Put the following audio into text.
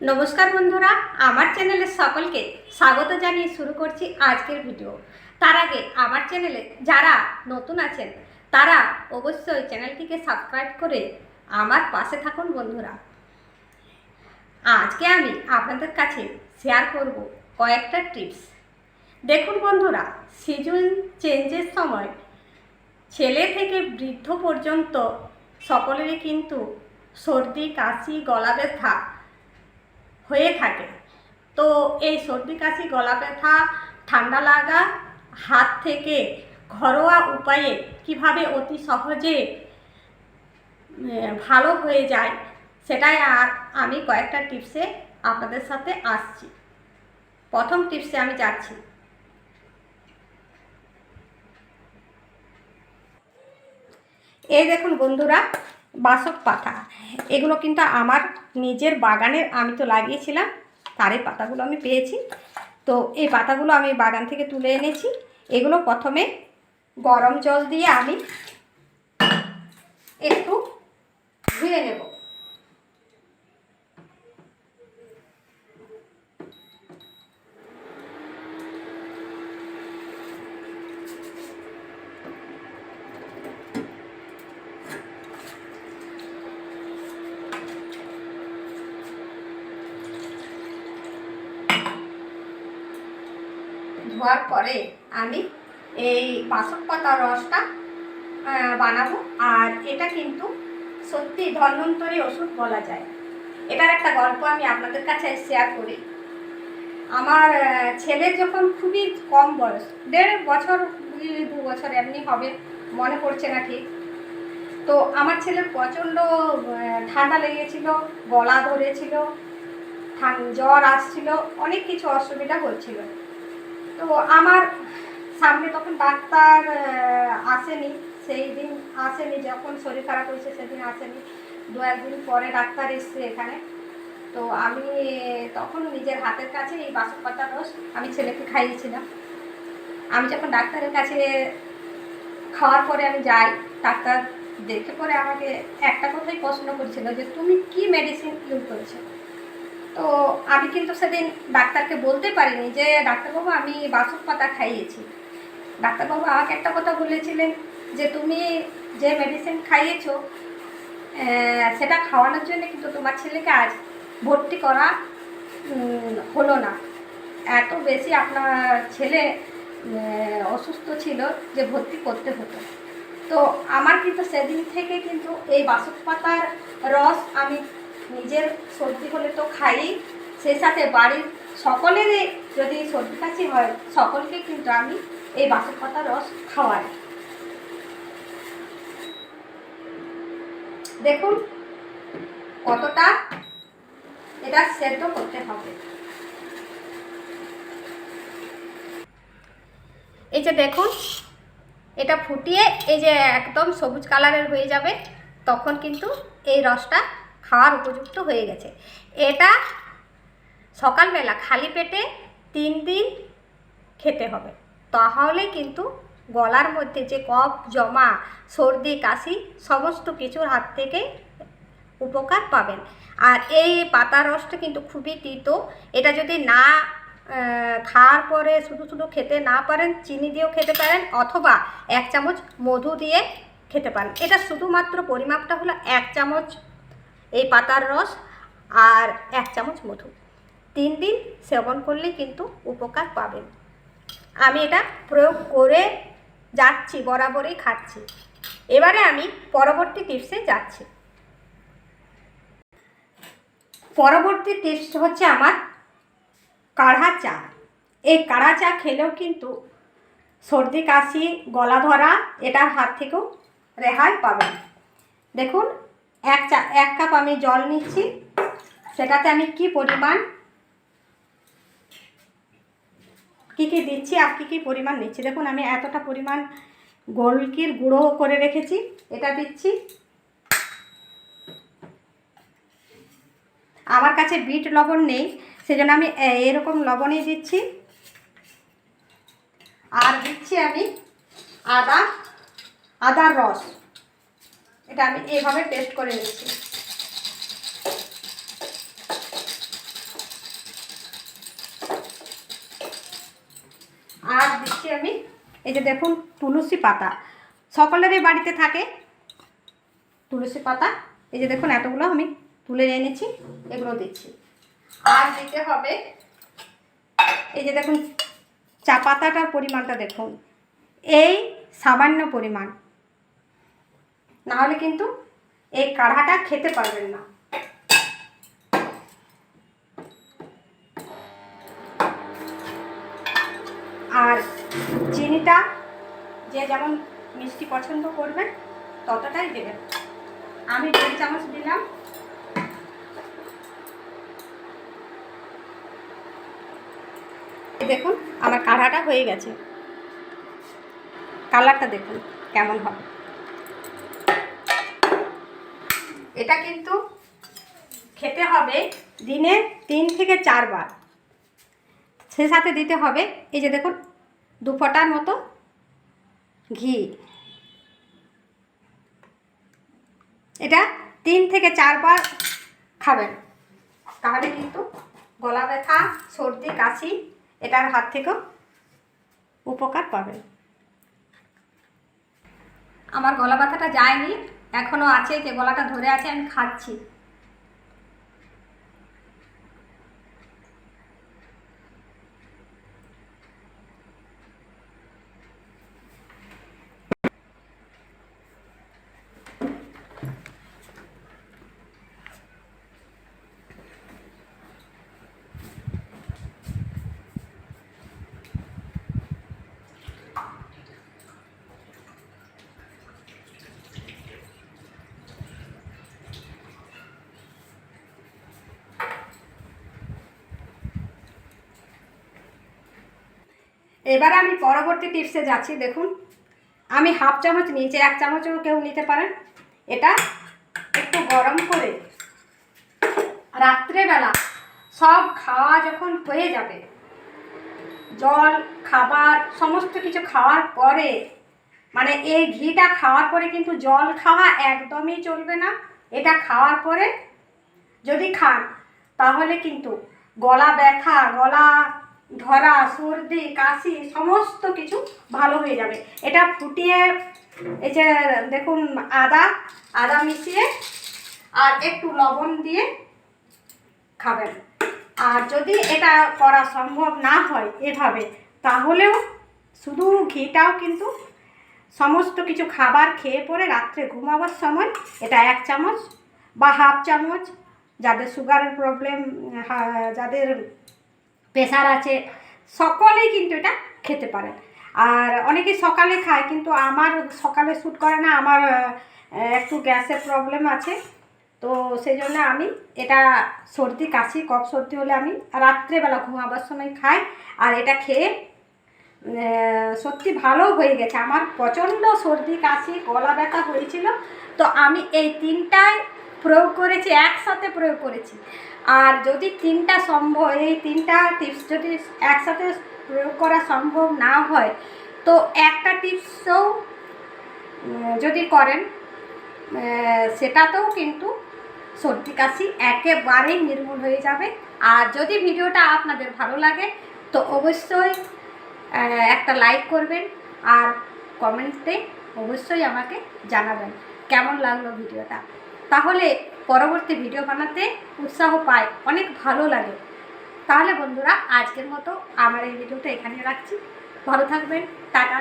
নমস্কার বন্ধুরা, আমার চ্যানেলের সকলকে স্বাগত জানিয়ে শুরু করছি আজকের ভিডিও। তার আগে আমার চ্যানেলে যারা নতুন আছেন, তারা অবশ্যই চ্যানেলটিকে সাবস্ক্রাইব করে আমার পাশে থাকুন বন্ধুরা। আজকে আমি আপনাদের কাছে শেয়ার করব কয়েকটা টিপস দেখুন বন্ধুরা সিজন চেঞ্জের সময় ছেলে থেকে বৃদ্ধ পর্যন্ত সকলেরই কিন্তু সর্দি, কাশি, গলা ব্যথা হয়ে থাকে। তো এই সর্দি, কাশি, গলা ব্যথা, ঠান্ডা লাগা, হাত থেকে ঘরোয়া উপায়ে কীভাবে অতি সহজে ভালো হয়ে যায়, সেটাই আর আমি কয়েকটা টিপসে আপনাদের সাথে আসছি। প্রথম টিপসে আমি যাচ্ছি। এই দেখুন বন্ধুরা, বাসক পাতা। এগুলো কিন্তু আমার নিজের বাগানের আমি তো লাগিয়েছিলাম তার এই পাতাগুলো আমি পেয়েছি। তো এই পাতাগুলো আমি বাগান থেকে তুলে এনেছি। এগুলো প্রথমে গরম জল দিয়ে আমি একটু ধুয়ে নেব। ধোয়ার পরে আমি এই বাসক পাতার রসটা বানাবো। আর এটা কিন্তু সত্যি ধন্বন্তরী ওষুধ বলা যায়। এটার একটা গল্প আমি আপনাদের কাছে শেয়ার করি। আমার ছেলের যখন খুবই কম বয়স, দেড় বছর দু বছর এমনি হবে, মনে পড়ছে না ঠিক। তো আমার ছেলের প্রচণ্ড ঠান্ডা লেগেছিল, গলা ধরেছিল জ্বর আসছিল, অনেক কিছু অসুবিধা হচ্ছিল। তো আমার সামনে তখন ডাক্তার আসেনি। সেই দিন আসেনি, যখন শরীর খারাপ হয়েছে সেদিন আসেনি। দু একদিন পরে ডাক্তার এসছে এখানে। তো আমি, তখন নিজের হাতের কাছে এই বাসক পাতার রস আমি ছেলেকে খাইয়েছিলাম। আমি যখন ডাক্তারের কাছে খাওয়ার পরে আমি যাই, ডাক্তার দেখে পরে আমাকে একটা কথাই প্রশ্ন করেছিল যে, তুমি কি মেডিসিন ইউজ করেছ? তো আমি কিন্তু সেদিন ডাক্তারকে বলতে পারিনি যে, ডাক্তারবাবু, আমি বাসক পাতা খাইয়েছি। ডাক্তারবাবু আমাকে একটা কথা বলেছিলেন যে, তুমি যে মেডিসিন খাইয়েছ সেটা খাওয়ানোর জন্য কিন্তু তোমার ছেলেকে আজ ভর্তি করা হলো না। এত বেশি আপনার ছেলে অসুস্থ ছিল যে ভর্তি করতে হতো। তো আমার কিন্তু সেদিন থেকে কিন্তু এই বাসক পাতার রস আমি নিজের সর্দি হলে তো খাই। সেই সাথে বাড়ির সকলেরই যদি সর্দি কাশি হয়, সকলকে কিন্তু আমি এই বাসক পাতার রস খাওয়াই। দেখুন কতটা এটা সেদ্ধ করতে হবে। এই যে দেখুন, এটা ফুটিয়ে এই যে একদম সবুজ কালারের হয়ে যাবে, তখন কিন্তু এই রসটা খাওয়ার উপযুক্ত হয়ে গেছে। এটা সকালবেলা খালি পেটে তিন দিন খেতে হবে। তাহলে কিন্তু গলার মধ্যে যে কফ, জমা, সর্দি, কাশি সমস্ত কিছুর হাত থেকে উপকার পাবেন। আর এই পাতা রসটা কিন্তু খুবই তিত। এটা যদি না খাওয়ার পরে শুধু শুধু খেতে না পারেন, চিনি দিয়েও খেতে পারেন, অথবা এক চামচ মধু দিয়ে খেতে পারেন। এটা শুধুমাত্র পরিমাপটা হলো এক চামচ এই পাতার রস আর এক চামচ মধু। তিন দিন সেবন করলে কিন্তু উপকার পাবেন। আমি এটা প্রয়োগ করে যাচ্ছি, বরাবরই খাচ্ছি। এবারে আমি পরবর্তী টিপসে যাচ্ছি। পরবর্তী টিপস হচ্ছে আমার কাঢ়া চা। এই কাঢ়া চা খেলেও কিন্তু সর্দি, কাশি, গলা ধরা, এটার হাত থেকেও রেহাই পাবেন। দেখুন এক চা, এক কাপ আমি জল নিচ্ছি। সেটাতে আমি কি পরিমাণ, কী কী দিচ্ছি আর কী কী পরিমাণ নিচ্ছি। দেখুন, আমি এতটা পরিমাণ গোলকির গুঁড়ো করে রেখেছি। এটা দিচ্ছি। আমার কাছে বিট লবণ নেই, সেজন্য আমি এরকম লবণই দিচ্ছি। আর দিচ্ছি আমি আদা আদার রস। এটা আমি এভাবে পেস্ট করে নিচ্ছি। আর দিচ্ছি আমি এই যে দেখুন, তুলসী পাতা। সকলেরই বাড়িতে থাকে তুলসী পাতা। এই যে দেখুন, এতগুলো আমি তুলে এনেছি এগুলো দিচ্ছি। আর দিতে হবে এই যে দেখুন, চা পাতাটার পরিমাণটা দেখুন। এই সামান্য পরিমাণ। না হলে কিন্তু এই কাঢ়াটা খেতে পারবেন না। আর চিনিটা যে যেমন মিষ্টি পছন্দ করবেন ততটাই দেবেন। আমি দেড় চামচ দিলাম। দেখুন, আমার কাঢ়াটা হয়ে গেছে। কালারটা দেখুন, কেমন হবে। এটা কিন্তু খেতে হবে দিনে তিন থেকে চারবার। সে সাথে দিতে হবে, এই যে দেখুন, দু ফোঁটার মতো ঘি। এটা তিন থেকে চারবার খাবেন। তাহলে কিন্তু গলা ব্যথা, সর্দি, কাশি, এটার হাত থেকেও উপকার পাবেন। আমার গলা ব্যথাটা যায়নি। এখনও আছে যে গলাটা ধরে আছে আমি খাচ্ছি। এবার আমি পরবর্তী টিপসে যাচ্ছি, দেখুন। আমি হাফ চামচ নিয়েছি, এক চামচও কেউ নিতে পারেন। এটা একটু গরম করে রাত্রেবেলা সব খাওয়া যখন হয়ে যাবে, জল, খাবার, সমস্ত কিছু খাওয়ার পরে মানে এই ঘিটা খাওয়ার পরে কিন্তু জল খাওয়া একদমই চলবে না। এটা খাওয়ার পরে যদি খান, তাহলে কিন্তু গলা ব্যথা, গলা ধরা, সর্দি, কাশি, সমস্ত কিছু ভালো হয়ে যাবে। এটা ফুটিয়ে, এই যে দেখুন, আদা আদা মিশিয়ে আর একটু লবণ দিয়ে খাবেন। আর যদি এটা করা সম্ভব না হয় এভাবে, তাহলেও শুধু ঘিটাও কিন্তু সমস্ত কিছু খাবার খেয়ে পরে রাত্রে ঘুমাবার সময় এটা এক চামচ বা হাফ চামচ, যাদের সুগারের প্রবলেম যাদের প্রেশার আছে, সকলেই কিন্তু এটা খেতে পারে। আর অনেকে সকালে খায়, কিন্তু আমার সকালে শ্যুট করে না, আমার একটু গ্যাসের প্রবলেম আছে। তো সেই জন্য আমি এটা সর্দি, কাশি, কফ সর্দি হলে আমি রাত্রেবেলা ঘুমাবার সময় খাই। আর এটা খেয়ে সত্যি ভালো হয়ে গেছে। আমার প্রচণ্ড সর্দি, কাশি, গলা ব্যথা হয়েছিল। তো আমি এই তিনটায় প্রয়োগ করেছি, একসাথে প্রয়োগ করেছি। আর যদি তিনটা সম্ভব, এই তিনটা টিপস যদি একসাথে প্রয়োগ করা সম্ভব না হয়, তো একটা টিপসও যদি করেন সেটাতেও কিন্তু সর্দি কাশি একেবারেই নির্মূল হয়ে যাবে। আর যদি ভিডিওটা আপনাদের ভালো লাগে, তো অবশ্যই একটা লাইক করবেন আর কমেন্টে অবশ্যই আমাকে জানাবেন। কেমন লাগল ভিডিওটা? তাহলে পরবর্তী ভিডিও বানাতে উৎসাহ পায়, অনেক ভালো লাগে। তাহলে বন্ধুরা, আজকের মতো আমার এই ভিডিওটা এখানে রাখছি। ভালো থাকবেন, টাটা।